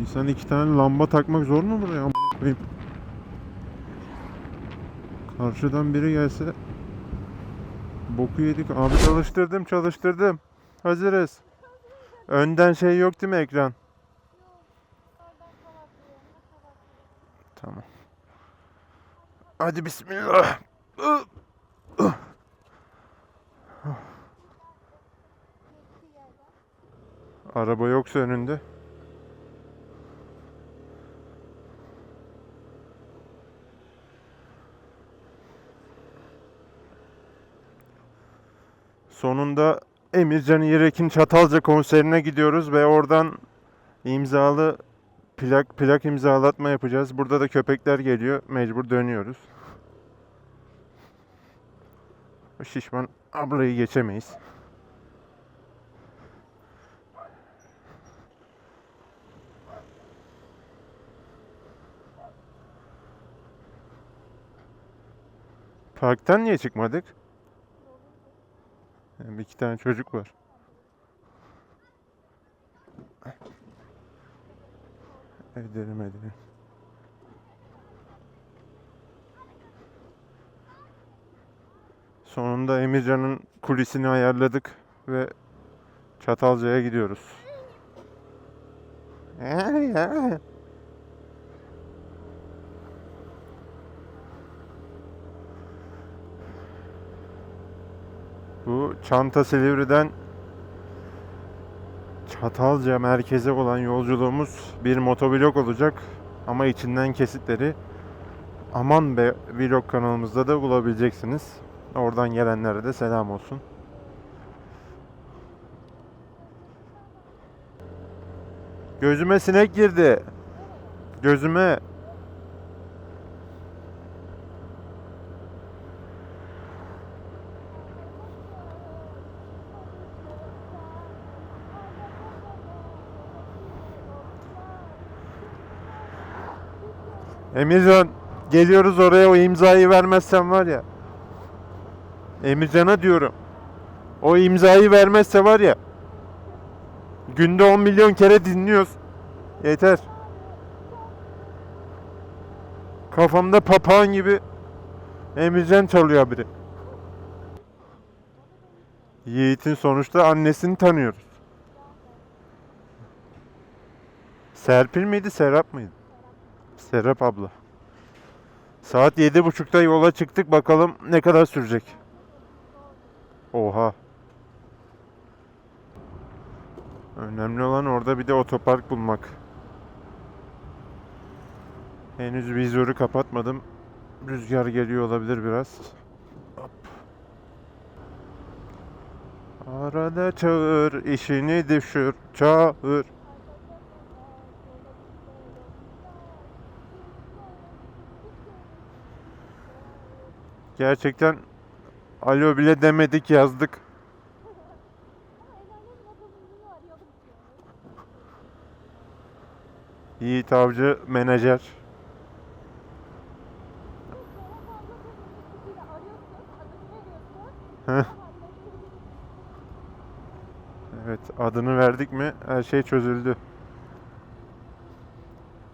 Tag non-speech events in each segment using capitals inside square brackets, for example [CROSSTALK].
İnsan iki tane lamba takmak zor mu buraya? Karşıdan biri gelse boku yedik. Abi çalıştırdım çalıştırdım. Hazırız. Önden şey yok değil mi ekran? Tamam. Hadi bismillah. Araba yoksa önünde. Sonunda Emircan İrek'in Çatalca konserine gidiyoruz ve oradan imzalı plak plak imzalatma yapacağız. Burada da köpekler geliyor. Mecbur dönüyoruz. O şişman ablayı geçemeyiz. Parktan niye çıkmadık? Yani iki tane çocuk var. Edelim edelim. Sonunda Emircan'ın kulisini ayarladık ve Çatalca'ya gidiyoruz. Bu Çanta Silivri'den Çatalca merkeze olan yolculuğumuz bir motovlog olacak ama içinden kesitleri Aman be vlog kanalımızda da bulabileceksiniz. Oradan gelenlere de selam olsun. Gözüme sinek girdi. Gözüme. Emircan geliyoruz oraya o imzayı vermezsen var ya. Emircan'a diyorum. O imzayı vermezse var ya. Günde 10 milyon kere dinliyoruz. Yeter. Kafamda papağan gibi Emircan çalıyor biri. Yiğit'in sonuçta annesini tanıyoruz. Serpil miydi, Serap mıydı? Serap abla. Saat yedi buçukta yola çıktık. Bakalım ne kadar sürecek. Oha. Önemli olan orada bir de otopark bulmak. Henüz vizörü kapatmadım. Rüzgar geliyor olabilir biraz. Hop. Arada çağır, işini düşür, çağır. Gerçekten alo bile demedik yazdık. Yiğit Avcı menajer. Evet adını verdik mi her şey çözüldü.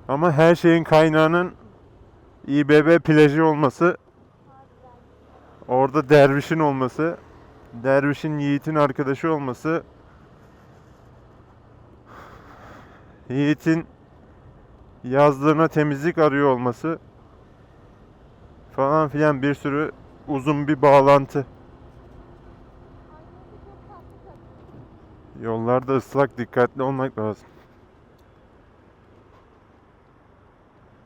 Ama her şeyin kaynağının İBB plajı olması Orada dervişin olması, dervişin Yiğit'in arkadaşı olması, Yiğit'in yazlığına temizlik arıyor olması falan filan bir sürü uzun bir bağlantı. Yollarda ıslak dikkatli olmak lazım.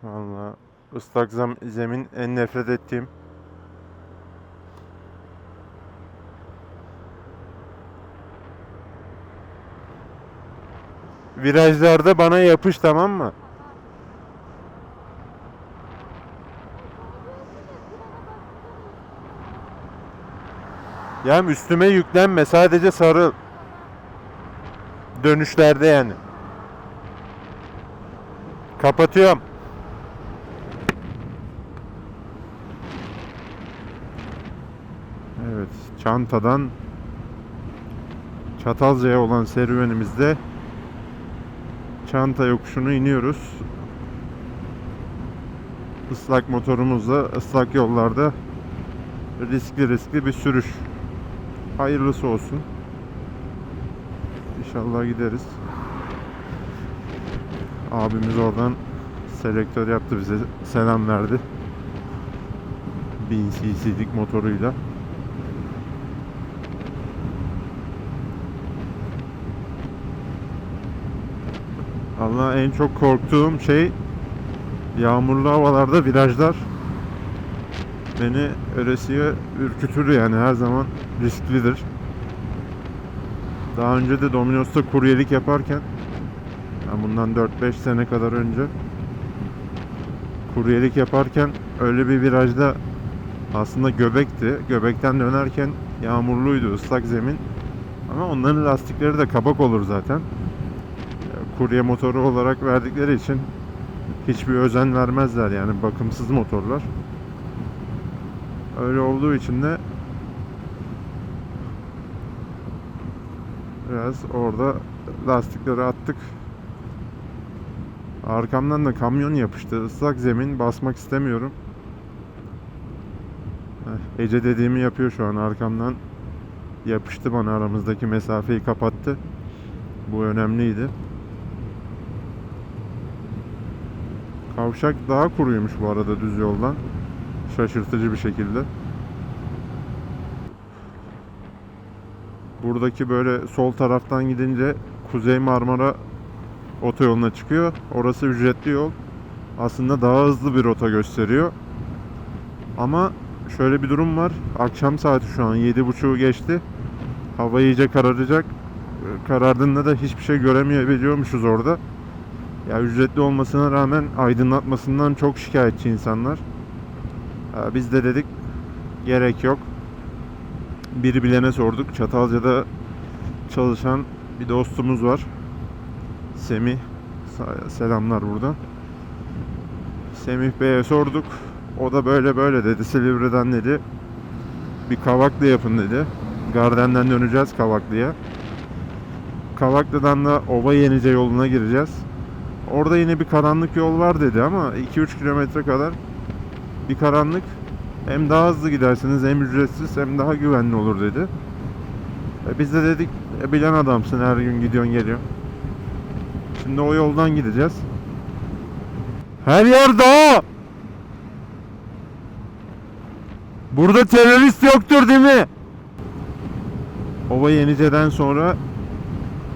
Vallahi ıslak zemin en nefret ettiğim. Virajlarda bana yapış tamam mı? Yani üstüme yüklenme sadece sarıl. Dönüşlerde yani. Kapatıyorum. Evet, çantadan Çatalca'ya olan serüvenimizde Çanta yokuşunu iniyoruz. Islak motorumuzla ıslak yollarda riskli riskli bir sürüş. Hayırlısı olsun. İnşallah gideriz. Abimiz oradan selektör yaptı bize selam verdi. 1000 cc'lik motoruyla. Allah en çok korktuğum şey yağmurlu havalarda virajlar beni öresiye ürkütür yani her zaman risklidir. Daha önce de Domino's'ta kuryelik yaparken yani bundan 4-5 sene kadar önce kuryelik yaparken öyle bir virajda aslında göbekti. Göbekten dönerken yağmurluydu, ıslak zemin. Ama onların lastikleri de kapak olur zaten. Kurye motoru olarak verdikleri için hiçbir özen vermezler yani bakımsız motorlar. Öyle olduğu için de biraz orada lastikleri attık. Arkamdan da kamyon yapıştı. Islak zemin basmak istemiyorum. Ece dediğimi yapıyor şu an arkamdan. Yapıştı bana aramızdaki mesafeyi kapattı. Bu önemliydi. Kavşak daha kuruymuş bu arada düz yoldan. Şaşırtıcı bir şekilde. Buradaki böyle sol taraftan gidince Kuzey Marmara otoyoluna çıkıyor. Orası ücretli yol. Aslında daha hızlı bir rota gösteriyor. Ama şöyle bir durum var. Akşam saati şu an 7.30'u geçti. Hava iyice kararacak. Karardığında da hiçbir şey göremeyebiliyormuşuz orada. Ya ücretli olmasına rağmen aydınlatmasından çok şikayetçi insanlar. Ya biz de dedik gerek yok. Biri bilene sorduk. Çatalca'da çalışan bir dostumuz var. Semih. Selamlar buradan. Semih Bey'e sorduk. O da böyle böyle dedi. Silivri'den dedi. Bir Kavaklı yapın dedi. Garden'den döneceğiz Kavaklı'ya. Kavaklı'dan da Ova Yenice yoluna gireceğiz. Orada yine bir karanlık yol var dedi ama 2-3 kilometre kadar bir karanlık. Hem daha hızlı gidersiniz hem ücretsiz hem daha güvenli olur dedi. E biz de dedik e bilen adamsın her gün gidiyorsun geliyorsun. Şimdi o yoldan gideceğiz. Her yer dağ. Burada terörist yoktur değil mi? Ova Yenice'den sonra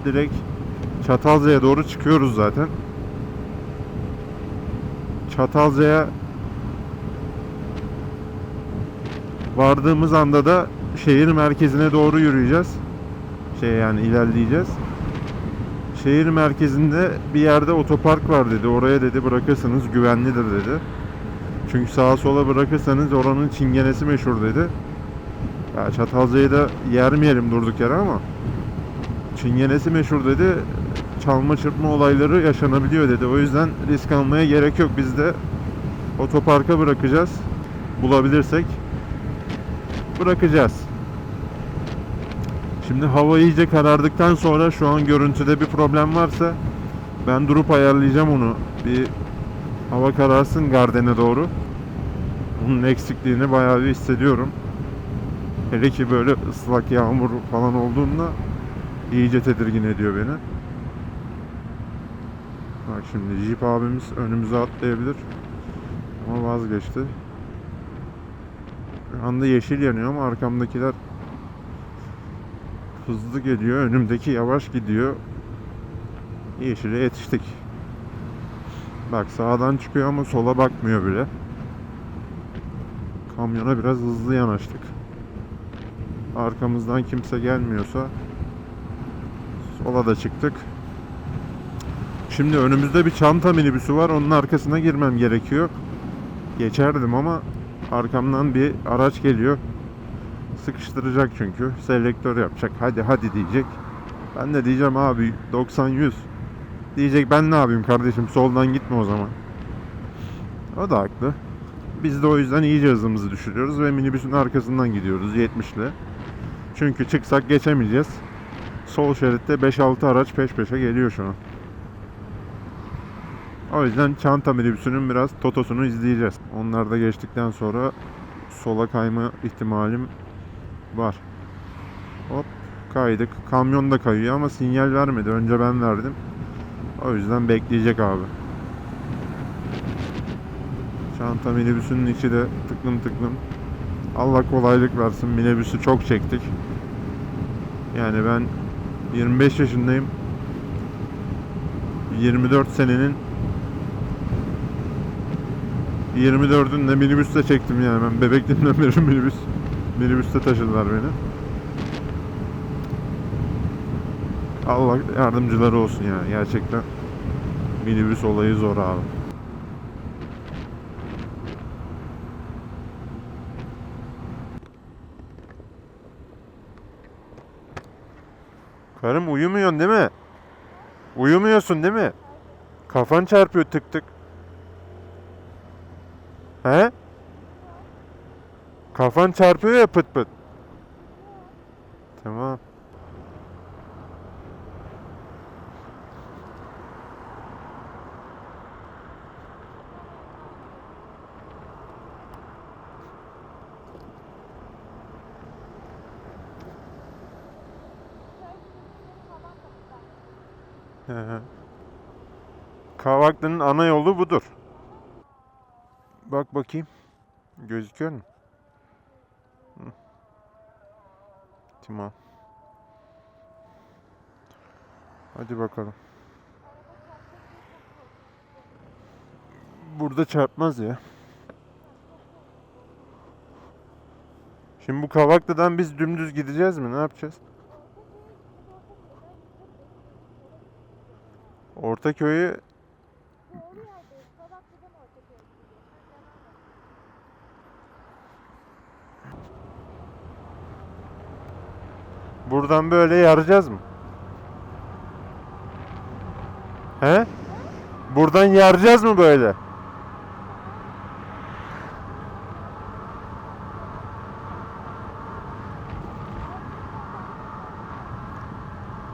direkt Çatalca'ya doğru çıkıyoruz zaten. Çatalca'ya vardığımız anda da şehir merkezine doğru yürüyeceğiz. Şey yani ilerleyeceğiz. Şehir merkezinde bir yerde otopark var dedi. Oraya dedi bırakırsanız güvenlidir dedi. Çünkü sağa sola bırakırsanız oranın çingenesi meşhur dedi. Ya Çatalca'yı da yermeyelim durduk yere ama çingenesi meşhur dedi. Çalma çırpma olayları yaşanabiliyor dedi. O yüzden risk almaya gerek yok. Biz de otoparka bırakacağız. Bulabilirsek bırakacağız. Şimdi hava iyice karardıktan sonra şu an görüntüde bir problem varsa ben durup ayarlayacağım onu. Bir hava kararsın Garden'e doğru. Bunun eksikliğini bayağı bir hissediyorum. Hele ki böyle ıslak yağmur falan olduğunda iyice tedirgin ediyor beni. Bak şimdi Jeep abimiz önümüze atlayabilir. Ama vazgeçti. Şu anda yeşil yanıyor ama arkamdakiler hızlı geliyor. Önümdeki yavaş gidiyor. Yeşile yetiştik. Bak sağdan çıkıyor ama sola bakmıyor bile. Kamyona biraz hızlı yanaştık. Arkamızdan kimse gelmiyorsa sola da çıktık. Şimdi önümüzde bir çanta minibüsü var. Onun arkasına girmem gerekiyor. Geçerdim ama arkamdan bir araç geliyor. Sıkıştıracak çünkü. Selektör yapacak. Hadi hadi diyecek. Ben de diyeceğim abi 90-100. Diyecek ben ne yapayım kardeşim soldan gitme o zaman. O da haklı. Biz de o yüzden iyice hızımızı düşürüyoruz ve minibüsün arkasından gidiyoruz 70 ile. Çünkü çıksak geçemeyeceğiz. Sol şeritte 5-6 araç peş peşe geliyor şu an. O yüzden çanta minibüsünün biraz totosunu izleyeceğiz. Onlar da geçtikten sonra sola kayma ihtimalim var. Hop kaydık. Kamyon da kayıyor ama sinyal vermedi. Önce ben verdim. O yüzden bekleyecek abi. Çanta minibüsünün içi de tıklım tıklım. Allah kolaylık versin. Minibüsü çok çektik. Yani ben 25 yaşındayım. 24 senenin 24'ünde minibüste çektim yani ben bebekliğimden beri minibüs minibüste taşıdılar beni. Allah yardımcıları olsun yani gerçekten minibüs olayı zor abi. Karım uyumuyorsun değil mi? Uyumuyorsun değil mi? Kafan çarpıyor tık tık. He? Kafan çarpıyor ya pıt pıt. Tamam. Kavaklı'nın ana yolu budur. Bak bakayım. Gözüküyor mu? Tamam. Hadi bakalım. Burada çarpmaz ya. Şimdi bu Kavaklı'dan biz dümdüz gideceğiz mi? Ne yapacağız? Ortaköy'ü Doğru yerdeyiz. Kavaklı'dan Ortaköy'e gidiyoruz. Buradan böyle yaracağız mı? He? Buradan yaracağız mı böyle?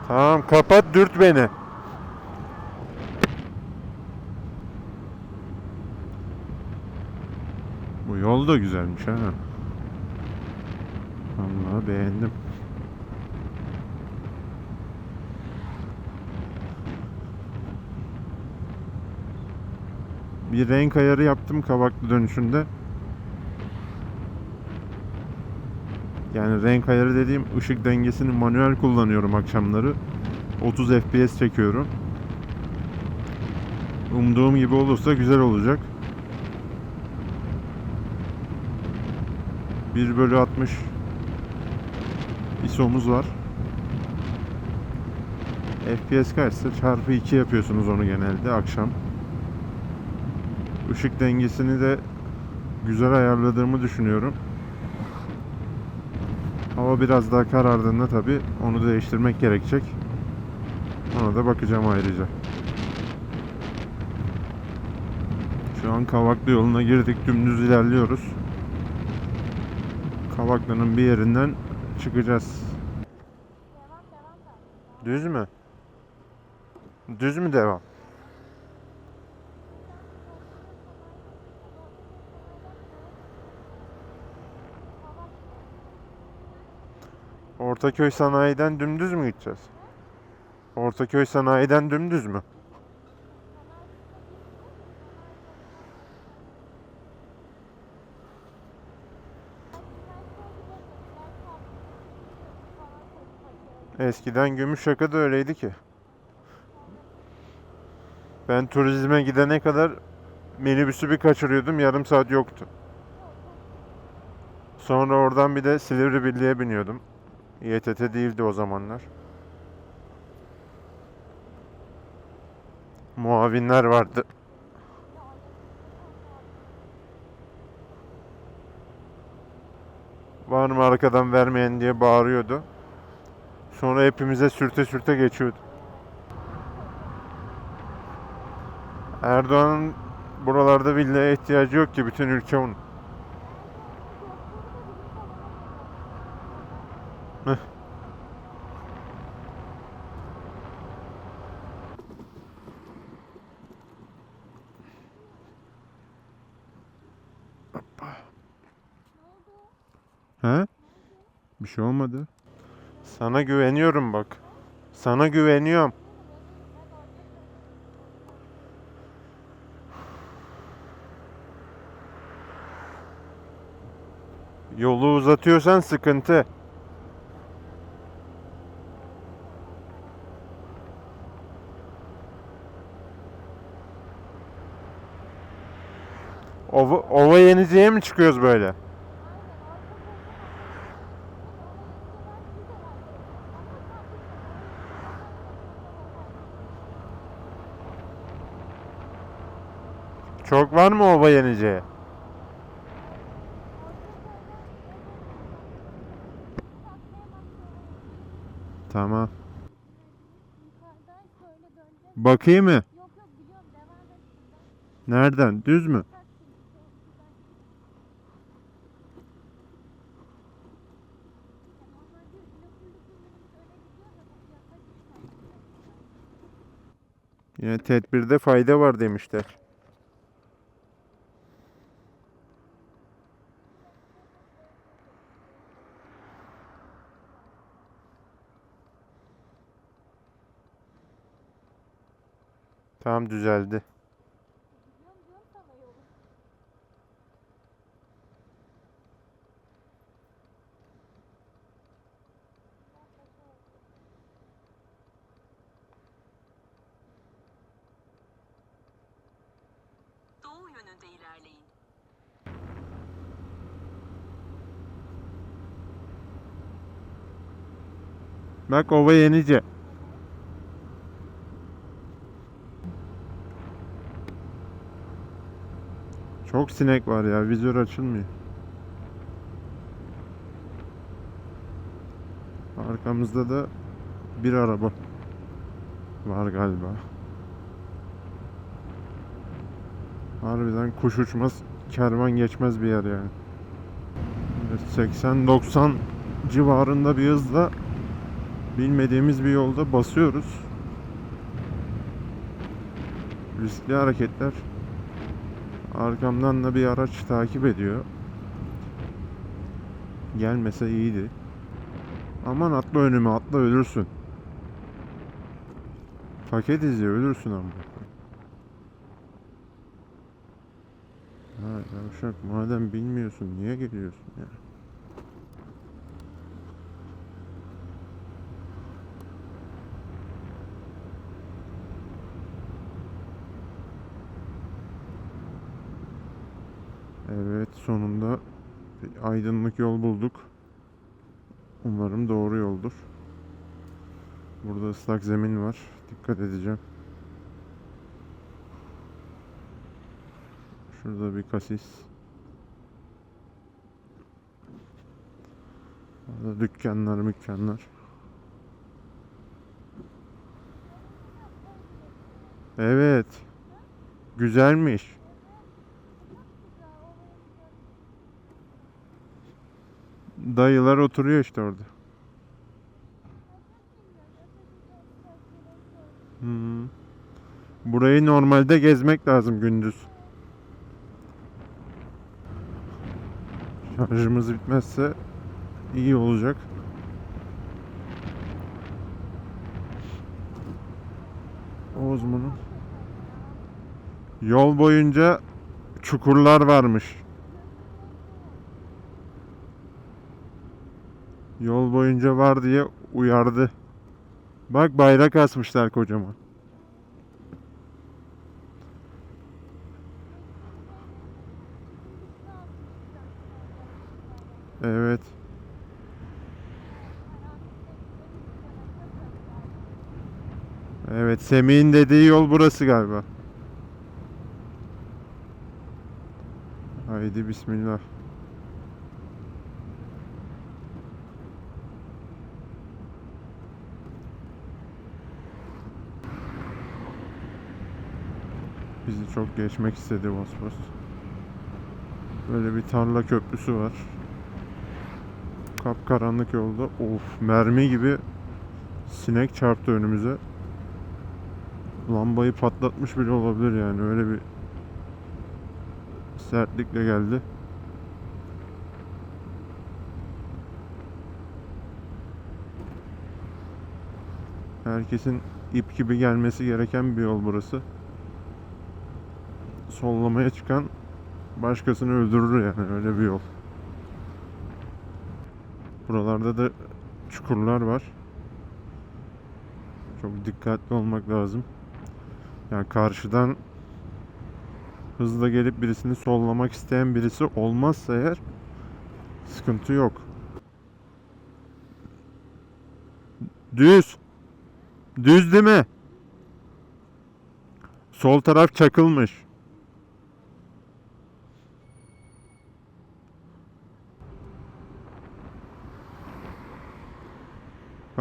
Tamam kapat dürt beni. Bu yol da güzelmiş ha. Vallahi beğendim. Bir renk ayarı yaptım Kavaklı dönüşünde. Yani renk ayarı dediğim ışık dengesini manuel kullanıyorum akşamları. 30 FPS çekiyorum. Umduğum gibi olursa güzel olacak. 1 bölü 60 ISO'muz var. FPS kaçsa çarpı 2 yapıyorsunuz onu genelde akşam. Işık dengesini de güzel ayarladığımı düşünüyorum. Hava biraz daha karardığında tabi onu değiştirmek gerekecek. Ona da bakacağım ayrıca. Şu an Kavaklı yoluna girdik. Dümdüz ilerliyoruz. Kavaklı'nın bir yerinden çıkacağız. Düz mü? Düz mü devam? Ortaköy sanayiden dümdüz mü gideceğiz? Ortaköy sanayiden dümdüz mü? Eskiden Gümüşşaka da öyleydi ki. Ben turizme gidene kadar minibüsü bir kaçırıyordum yarım saat yoktu. Sonra oradan bir de Silivri Birliği'ye biniyordum. İETT değildi o zamanlar. Muavinler vardı. Var mı arkadan vermeyen diye bağırıyordu. Sonra hepimize sürte sürte geçiyordu. Erdoğan'ın buralarda villaya ihtiyacı yok ki bütün ülke onun. Heh. He? Bir şey olmadı. Sana güveniyorum bak. Sana güveniyorum. Yolu uzatıyorsan sıkıntı. Yeneceğe mi çıkıyoruz böyle? Çok var mı ova yeneceği? Tamam. Bakayım mı? Nereden? Düz mü? Tak şimdi şuradan. Normalde lokulluk ürünümüz öne gidiyor da bak yaklaşık Yine tedbirde fayda var demişler. Tamam düzeldi. Biliyorum diyorum sana yolu. Doğu yönünde ilerleyin. Bak ova yenice. Çok sinek var ya. Vizör açılmıyor. Arkamızda da bir araba var galiba. Harbiden kuş uçmaz, kervan geçmez bir yer yani. Evet, 80-90 civarında bir hızla bilmediğimiz bir yolda basıyoruz. Riskli hareketler. Arkamdan da bir araç takip ediyor. Gelmese iyiydi. Aman atla önüme atla ölürsün. Paket izliyor ölürsün ama. Ha yavşak madem bilmiyorsun niye geliyorsun ya? Evet sonunda bir aydınlık yol bulduk. Umarım doğru yoldur. Burada ıslak zemin var. Dikkat edeceğim. Şurada bir kasis. Orada dükkanlar, mükkanlar. Evet. Güzelmiş. Dayılar oturuyor işte orada. Hmm. Burayı normalde gezmek lazım gündüz. Şarjımız bitmezse iyi olacak. Ozmon'un Yol boyunca çukurlar varmış. Yol boyunca var diye uyardı. Bak bayrak asmışlar kocaman. Evet. Evet, Semih'in dediği yol burası galiba. Haydi bismillah. Bizi çok geçmek istedi Vosvos. Böyle bir tarla köprüsü var. Kapkaranlık yolda. Of mermi gibi sinek çarptı önümüze. Lambayı patlatmış bile olabilir yani öyle bir sertlikle geldi. Herkesin ip gibi gelmesi gereken bir yol burası. Sollamaya çıkan başkasını öldürür yani öyle bir yol. Buralarda da çukurlar var. Çok dikkatli olmak lazım. Yani karşıdan hızla gelip birisini sollamak isteyen birisi olmazsa eğer sıkıntı yok. Düz. Düz değil mi? Sol taraf çakılmış.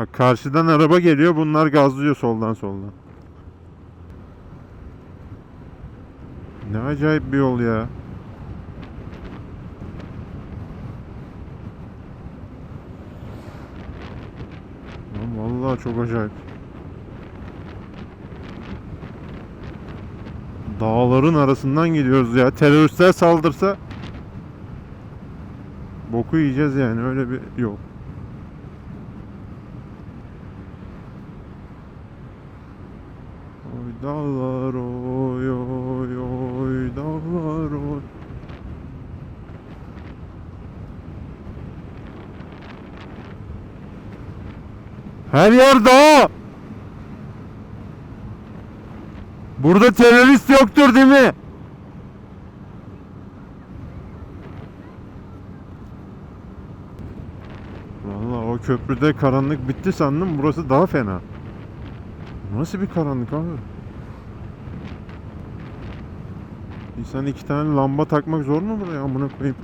Bak karşıdan araba geliyor. Bunlar gazlıyor soldan soldan. Ne acayip bir yol ya. Vallahi çok acayip. Dağların arasından gidiyoruz ya. Teröristler saldırsa boku yiyeceğiz yani öyle bir yol. Oy dağlar oy oy oy dağlar oy. Her yer dağ. Burada terörist yoktur değil mi? Vallahi o köprüde karanlık bitti sandım. Burası daha fena. Nasıl bir karanlık abi? İnsan iki tane lamba takmak zor mu buraya amına koyayım?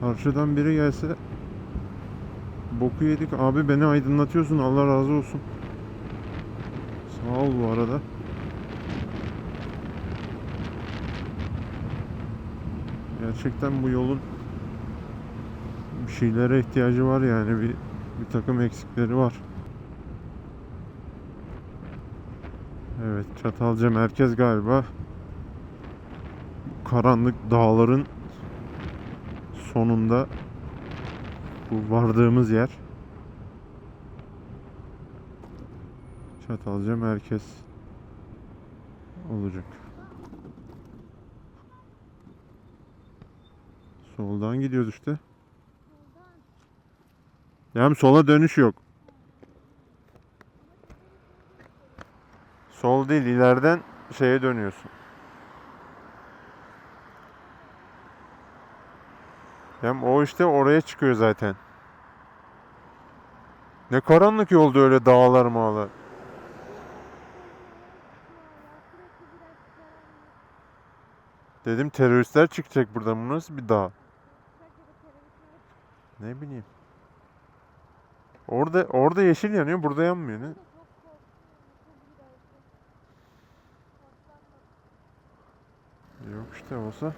Karşıdan biri gelse boku yedik. Abi beni aydınlatıyorsun. Allah razı olsun. Sağ ol bu arada. Gerçekten bu yolun bir şeylere ihtiyacı var yani bir bir takım eksikleri var. Evet, Çatalca merkez galiba. Bu Karanlık dağların sonunda bu vardığımız yer. Çatalca merkez olacak. Soldan gidiyoruz işte. Yani sola dönüş yok. Sol değil ileriden şeye dönüyorsun. Hem o işte oraya çıkıyor zaten. Ne karanlık yolda öyle dağlar mağlar. Dedim teröristler çıkacak buradan. Bu nasıl bir dağ? Ne bileyim. Orada orada yeşil yanıyor, burada yanmıyor ne? Yok işte olsa.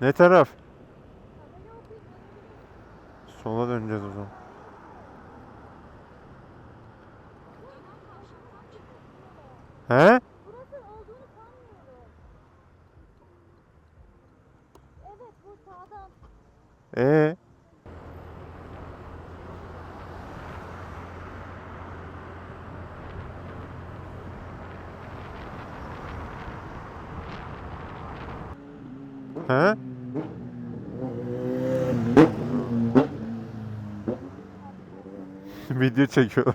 Ne taraf? Sola döneceğiz o zaman. He? Burası olduğunu sanmıyorum. Evet bu sağdan. Ee? He? [LAUGHS] Video çekiyor.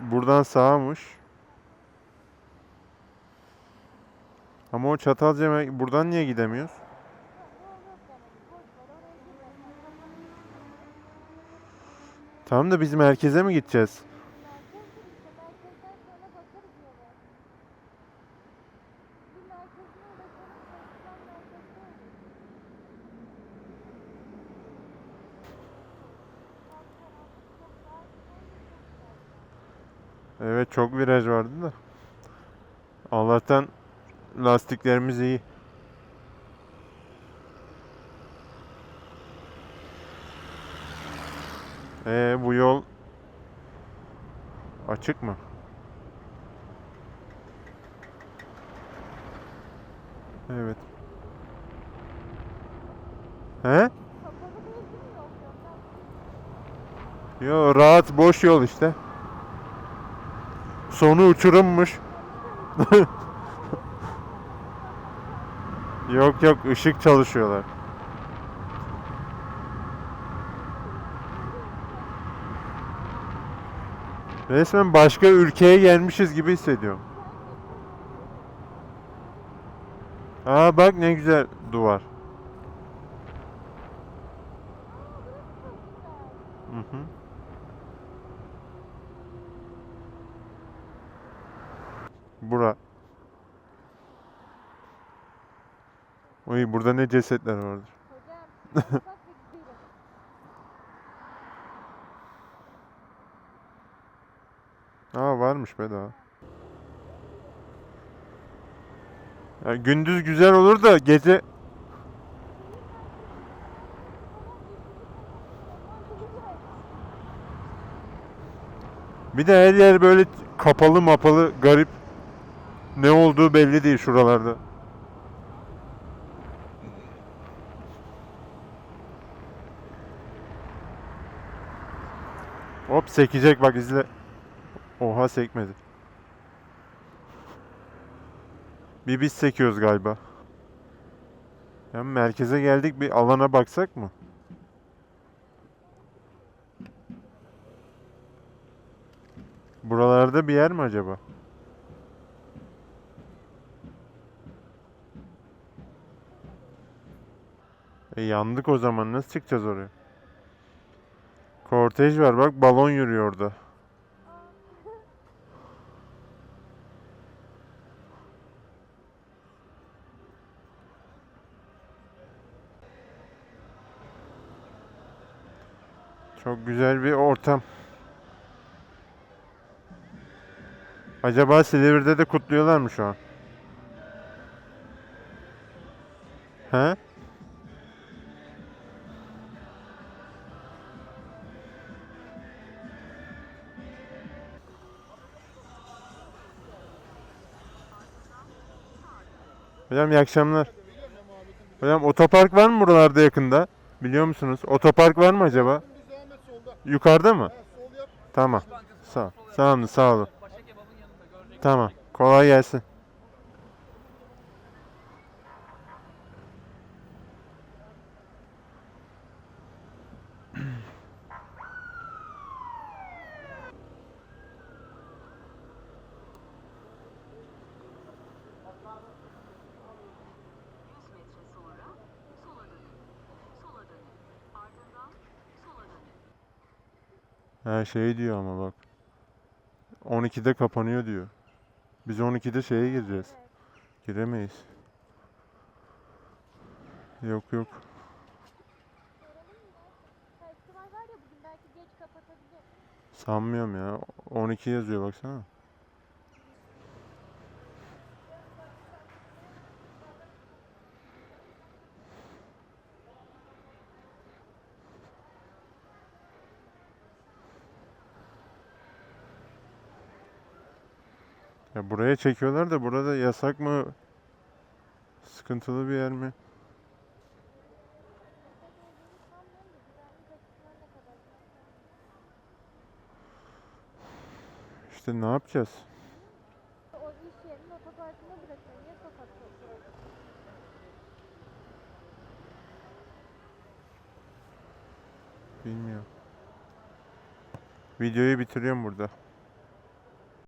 Buradan sağmış. Ama o Çatalca buradan niye gidemiyoruz? Tamam da biz merkeze mi gideceğiz? Evet çok viraj vardı da. Allah'tan lastiklerimiz iyi. Ee, bu yol açık mı? Evet. He? Yo rahat boş yol işte. Sonu uçurummuş. yok yok ışık çalışıyorlar. Resmen başka ülkeye gelmişiz gibi hissediyorum. Aa bak ne güzel duvar. Hı hı. Bura. Oy burada ne cesetler vardır. Hocam. [LAUGHS] Aa varmış be daha. Ya gündüz güzel olur da gece bir de her yer böyle kapalı mapalı garip. Ne olduğu belli değil şuralarda. Hop sekecek bak izle. Oha sekmedi. Bir biz sekiyoruz galiba. Ya merkeze geldik bir alana baksak mı? Buralarda bir yer mi acaba? E yandık o zaman nasıl çıkacağız oraya? Kortej var bak balon yürüyor orada. Çok güzel bir ortam. Acaba Silivri'de de kutluyorlar mı şu an? He? Hocam iyi akşamlar. Hocam otopark var mı buralarda yakında? Biliyor musunuz? Otopark var mı acaba? Yukarıda mı? Tamam. Sağ, sağ olun, sağ olun. Tamam. Kolay gelsin. Yüz metre sonra sola dönün. Sola dönün. Ardından sola dönün. Şey diyor ama bak. 12'de kapanıyor diyor. Biz 12'de şeye gireceğiz. Giremeyiz. Yok yok. Sanmıyorum ya. 12 yazıyor baksana. Ya buraya çekiyorlar da burada yasak mı? Sıkıntılı bir yer mi? İşte ne yapacağız? Bilmiyorum. Videoyu bitiriyorum burada.